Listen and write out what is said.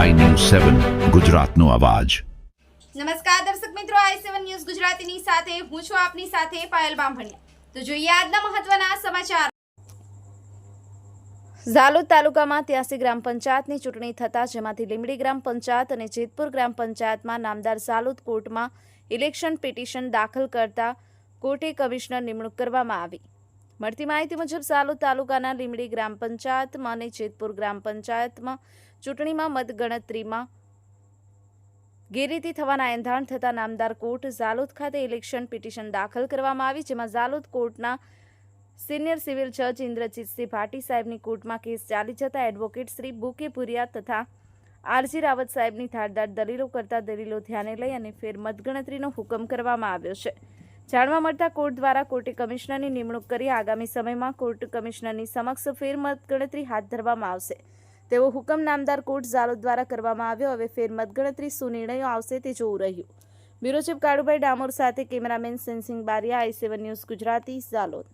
સેવન, ગુજરાતનો અવાજ. નમસ્કાર દર્શક મિત્રો, આઈ સેવન ન્યૂઝ ગુજરાતીની સાથે હું છું આપની સાથે પાયલ બામભણિયા. તો જોઈએ આજના મહત્વના સમાચાર. ઝાલોદ તાલુકામાં ત્યાસી ગ્રામ પંચાયતની ચૂંટણી થતાં જેમાંથી લીમડી ગ્રામ પંચાયત અને જેતપુર ગ્રામ પંચાયતમાં નામદાર ઝાલોદ કોર્ટમાં ઇલેક્શન પિટિશન દાખલ કરતા કોર્ટે કમિશનર નિમણૂક કરવામાં આવી. મળતી માહિતી મુજબ ઝાલોદ તાલુકાના લીમડી ગ્રામ પંચાયતમાં અને જેતપુર ગ્રામ પંચાયતમાં ચૂંટણીમાં મતગણતરીમાં ગેરરીતિ થવાના એંધાણ થતાં નામદાર કોર્ટ ઝાલોદ ખાતે ઇલેક્શન પિટિશન દાખલ કરવામાં આવી, જેમાં ઝાલોદ કોર્ટના સિનિયર સિવિલ જજ ઇન્દ્રજીતસિંહ ભાટી સાહેબની કોર્ટમાં કેસ ચાલી જતા એડવોકેટ શ્રી બુકે પુરિયા તથા આરજી રાવત સાહેબની ધારદાર દલીલો કરતા દલીલો ધ્યાને લઈ અને ફેર મતગણતરીનો હુકમ કરવામાં આવ્યો છે. જાણવા મળતા કોર્ટ દ્વારા કોર્ટે કમિશનરની નિમણૂક કરી આગામી સમયમાં કોર્ટ કમિશનરની સમક્ષ ફેરમતગણતરી હાથ ધરવામાં આવશે. તેવો હુકમ નામદાર કોર્ટ ઝાલોદ દ્વારા કરવામાં આવ્યો. હવે ફેર મતગણતરી શું નિર્ણયો આવશે તે જોવું રહ્યું. બ્યુરો ચીફ કાળુભાઈ ડામોર સાથે cameraman Sensing Bariya, I seven news Gujarati Zalod.